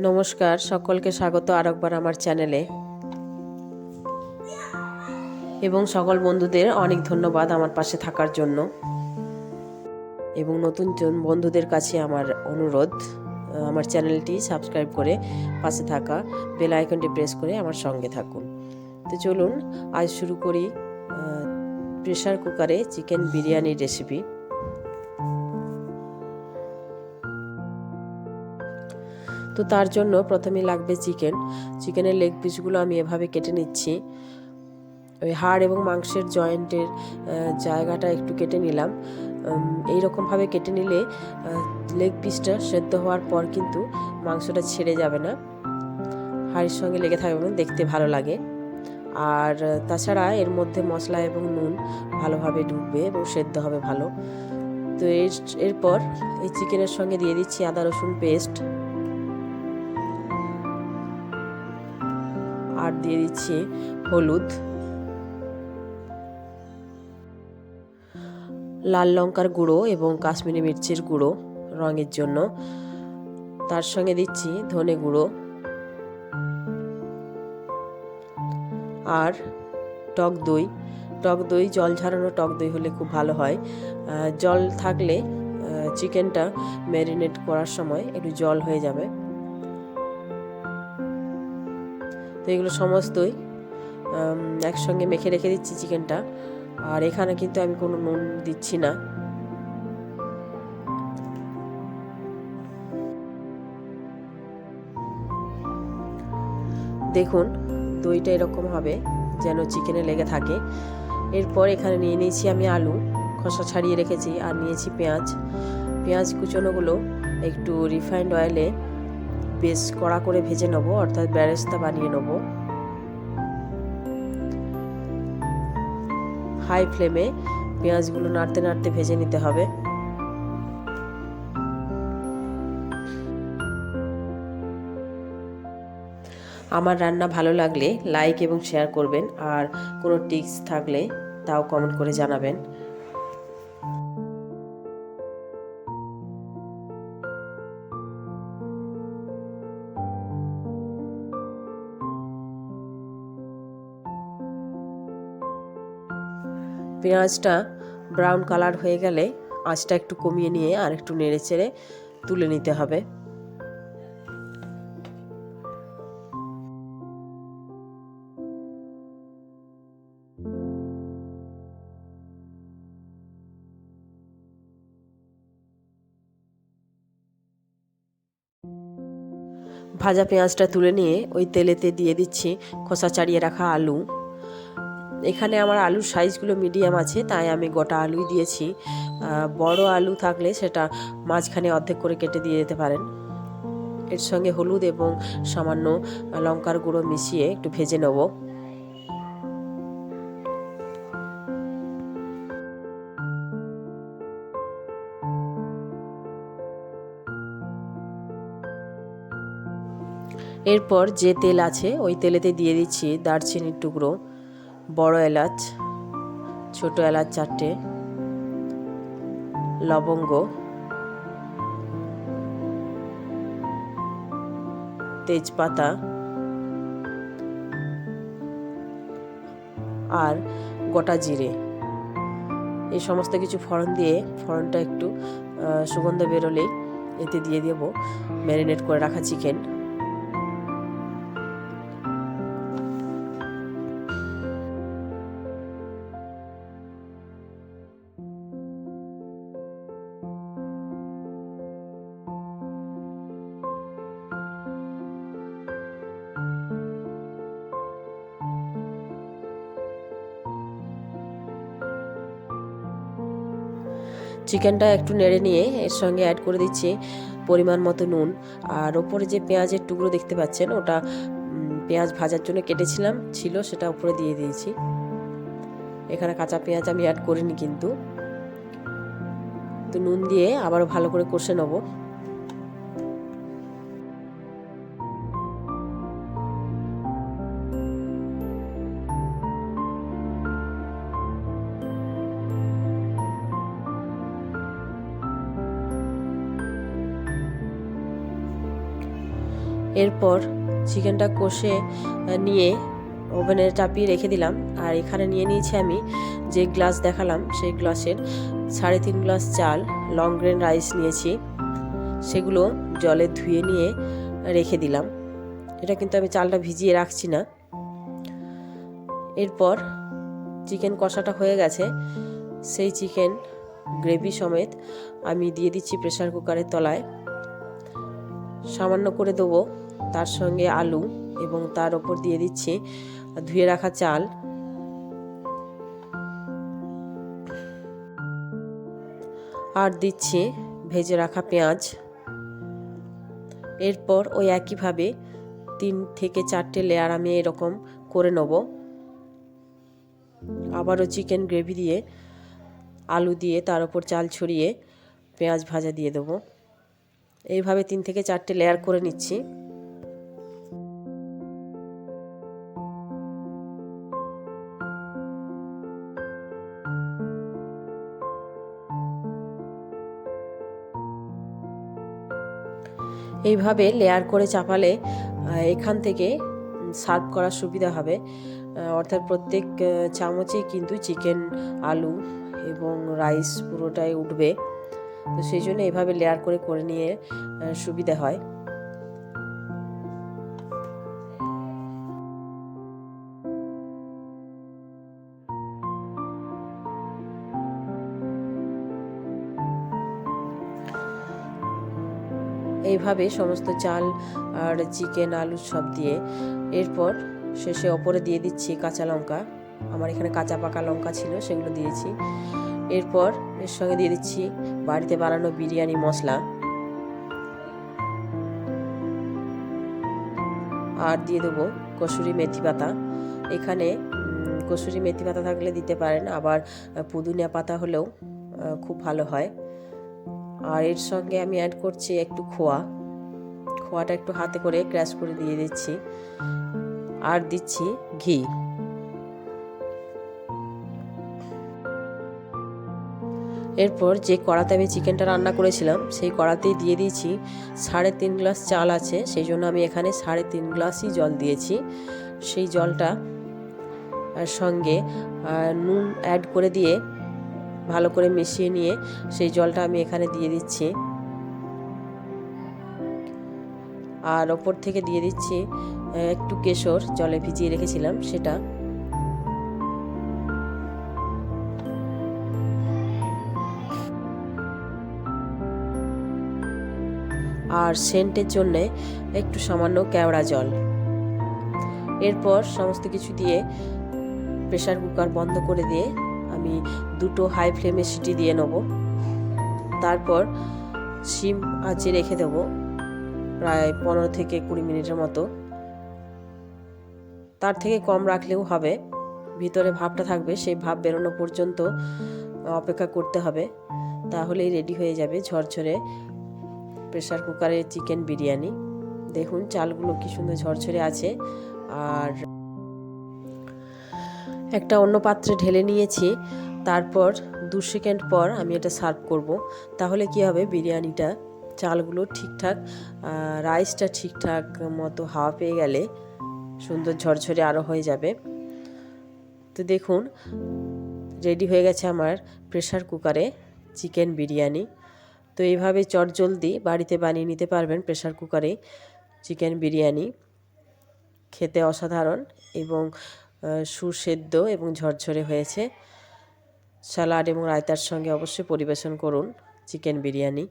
নমস্কার, সকলকে স্বাগত আরেকবার আমার চ্যানেলে। এবং সকল বন্ধুদের অনেক ধন্যবাদ আমার পাশে থাকার জন্য। এবং নতুন বন্ধুদের কাছে আমার অনুরোধ আমার চ্যানেলটি সাবস্ক্রাইব করে পাশে থাকা বেল আইকনটি প্রেস করে আমার সঙ্গে থাকুন। তো চলুন, আজ শুরু করি প্রেশার কুকারে চিকেন বিরিয়ানির রেসিপি তো তার জন্য প্রথমে লাগবে চিকেন চিকেনের লেগ পিসগুলো আমি এভাবে কেটে নিচ্ছি। ওই হাড় এবং মাংসের জয়েন্টের জায়গাটা একটু কেটে নিলাম। এই রকমভাবে কেটে নিলে লেগ পিসটা সেদ্ধ হওয়ার পর কিন্তু মাংসটা ছেড়ে যাবে না। হাড়ের সঙ্গে লেগে থাকবে এবং দেখতে ভালো লাগে। আর, তাছাড়া এর মধ্যে মশলা এবং নুন ভালোভাবে ঢুকবে এবং সেদ্ধ হবে ভালো। তো এরপর এই চিকেনের সঙ্গে দিয়ে দিচ্ছি আদা রসুন পেস্ট আর দিয়ে দিচ্ছি, হলুদ। লাল লঙ্কার গুঁড়ো এবং কাশ্মীরি মির্চির গুঁড়ো রঙের জন্য। তার সঙ্গে দিচ্ছি ধনে গুঁড়ো। আর টক দই। টক দই, জল ঝরানো টক দই হলে খুব ভালো হয়। জল থাকলে চিকেনটা ম্যারিনেট করার সময় একটু জল হয়ে যাবে। তো এগুলো সমস্তই একসঙ্গে মেখে রেখে দিচ্ছি চিকেনটা। আর এখানে কিন্তু আমি কোনো নুন দিচ্ছি না। দেখুন, দইটা এরকম হবে, যেন চিকেনে লেগে থাকে। এরপর এখানে নিয়ে নিয়েছি আমি আলু, খসা ছাড়িয়ে রেখেছি, আর নিয়েছি পেঁয়াজ। পেঁয়াজ কুচনোগুলো একটু রিফাইন্ড অয়েলে বেশ কড়া করে ভেজে নেব, অর্থাৎ ব্যারেস্তা বানিয়ে নেব। হাই ফ্লেমে পেঁয়াজগুলো নাড়তে নাড়তে ভেজে নিতে হবে। আমার রান্না ভালো লাগলে লাইক এবং শেয়ার করবেন, আর কোনো টিপস থাকলে তাও কমেন্ট করে জানাবেন। পেঁয়াজটা ব্রাউন কালার হয়ে গেলে আঁচটা একটু কমিয়ে নিয়ে আর একটু নেড়ে চেড়ে তুলে নিতে হবে। ভাজা পেঁয়াজটা তুলে নিয়ে ওই তেলেতে দিয়ে দিচ্ছি খোসা চাড়িয়ে রাখা আলু। এখানে আমার আলুর সাইজগুলো মিডিয়াম আছে, তাই আমি গোটা আলুই দিয়েছি। বড় আলু থাকলে সেটা মাঝখানে অর্ধেক করে কেটে দিয়ে দিতে পারেন। এর সঙ্গে হলুদ এবং সামান্য লঙ্কার গুঁড়ো মিশিয়ে একটু ভেজে নেব। এরপর যে তেল আছে, ওই তেলেতে দিয়ে দিচ্ছি দারচিনির টুকরো। বড় এলাচ, ছোট এলাচ চারটে, লবঙ্গ, তেজপাতা আর গোটা জিরে। এই সমস্ত কিছু ফোড়ন দিয়ে, ফোড়নটা একটু সুগন্ধ বেরোলেই এতে দিয়ে দেবো, ম্যারিনেট করে রাখা চিকেন। চিকেনটা একটু নেড়ে নিয়ে এর সঙ্গে অ্যাড করে দিচ্ছি পরিমাণ মতো নুন। আর ওপরে যে পেঁয়াজের টুকরো দেখতে পাচ্ছেন, ওটা পেঁয়াজ ভাজার জন্য কেটেছিলাম, ছিল সেটা উপরে দিয়ে দিয়েছি। এখানে কাঁচা পেঁয়াজ আমি অ্যাড করিনি কিন্তু। তো নুন দিয়ে আবারও ভালো করে কষে নেব। এরপর চিকেনটা কষে নিয়ে ওভেনে চাপিয়ে রেখে দিলাম। আর এখানে নিয়ে নিয়েছি আমি যে গ্লাস দেখালাম, সেই গ্লাসের সাড়ে তিন গ্লাস চাল, লং গ্রেন রাইস নিয়েছি। সেগুলো জলে ধুয়ে নিয়ে রেখে দিলাম। এটা কিন্তু আমি চালটা ভিজিয়ে রাখছি না। এরপর চিকেন কষাটা হয়ে গেছে। সেই চিকেন গ্রেভি সমেত আমি দিয়ে দিচ্ছি প্রেসার কুকারের তলায়। সামান্য করে দেবো। তার সঙ্গে আলু এবং তার ওপর দিয়ে দিচ্ছি, ধুয়ে রাখা চাল। আর দিচ্ছি ভেজে রাখা পেঁয়াজ। এরপর ওই একইভাবে তিন থেকে চারটে লেয়ার আমি এরকম করে নেব। আবারও চিকেন গ্রেভি দিয়ে আলু দিয়ে তার উপর চাল ছড়িয়ে পেঁয়াজ ভাজা দিয়ে দেবো। এইভাবে তিন থেকে চারটে লেয়ার করে নিচ্ছি। এইভাবে লেয়ার করে চাপালে এখান থেকে সার্ভ করার সুবিধা হবে। অর্থাৎ প্রত্যেক আহ, চামচেই কিন্তু চিকেন আলু এবং রাইস পুরোটাই উঠবে। তো সেই জন্য এইভাবে লেয়ার করে করে নিয়ে সুবিধা হয়। এইভাবে সমস্ত চাল আর চিকেন, আলু সব দিয়ে এরপর শেষে ওপরে দিয়ে দিচ্ছি কাঁচা লঙ্কা। আমার এখানে কাঁচা পাকা লঙ্কা ছিল, সেগুলো দিয়েছি। এরপর এর সঙ্গে দিয়ে দিচ্ছি। বাড়িতে বানানো বিরিয়ানি মশলা। আর দিয়ে দেবো কসুরি মেথি পাতা। এখানে কসুরি মেথি পাতা থাকলে দিতে পারেন। আবার পুদিনা পাতা হলেও খুব ভালো হয়। আর এর সঙ্গে আমি অ্যাড করছি একটু খোয়া। খোয়াটা একটু হাতে করে ক্র্যাশ করে দিয়ে দিচ্ছি। আর দিচ্ছি ঘি। এরপর যে কড়াতে আমি চিকেনটা রান্না করেছিলাম, সেই কড়াতেই দিয়ে দিয়েছি সাড়ে তিন গ্লাস চাল আছে, সেই জন্য আমি এখানে সাড়ে তিন গ্লাসই জল দিয়েছি। সেই জলটা সঙ্গে নুন অ্যাড করে দিয়ে ভালো করে মিশিয়ে নিয়ে সেই জলটা আমি এখানে দিয়ে দিচ্ছি। আর ওপর থেকে দিয়ে দিচ্ছি একটু কেশর, জলে ভিজিয়ে রেখেছিলাম সেটা। আর সেন্টের জন্যে একটু সামান্য কেওড়া জল। এরপর সমস্ত কিছু দিয়ে প্রেশার কুকার বন্ধ করে দিয়ে আমি দুটো হাই ফ্লেমে সিটি দিয়ে নেব। তারপর শিম আঁচে রেখে দেব প্রায় পনেরো থেকে কুড়ি মিনিটের মতো। তার থেকে কম রাখলেও হবে। ভিতরে ভাবটা থাকবে, সেই ভাব বেরোনো পর্যন্ত অপেক্ষা করতে হবে। তাহলেই রেডি হয়ে যাবে ঝরঝরে প্রেসার কুকারে চিকেন বিরিয়ানি। দেখুন, চালগুলো কি সুন্দর ঝরঝরে আছে। আর একটা অন্য পাত্রে ঢেলে নিয়েছি। তারপর দু সেকেন্ড পর আমি এটা সার্ভ করব। তাহলে কি হবে, বিরিয়ানিটা, চালগুলো ঠিকঠাক রাইসটা ঠিকঠাক মতো হাওয়া পেয়ে গেলে সুন্দর ঝরঝরে আরও হয়ে যাবে। তো দেখুন, রেডি হয়ে গেছে আমার প্রেশার কুকারে চিকেন বিরিয়ানি। তো এইভাবে চটজলদি বাড়িতে বানিয়ে নিতে পারবেন প্রেশার কুকারে চিকেন বিরিয়ানি। খেতে অসাধারণ এবং সুসেদ্ধ এবং ঝরঝরে হয়েছে। স্যালাড এবং রায়তার সঙ্গে অবশ্যই পরিবেশন করুন চিকেন বিরিয়ানি।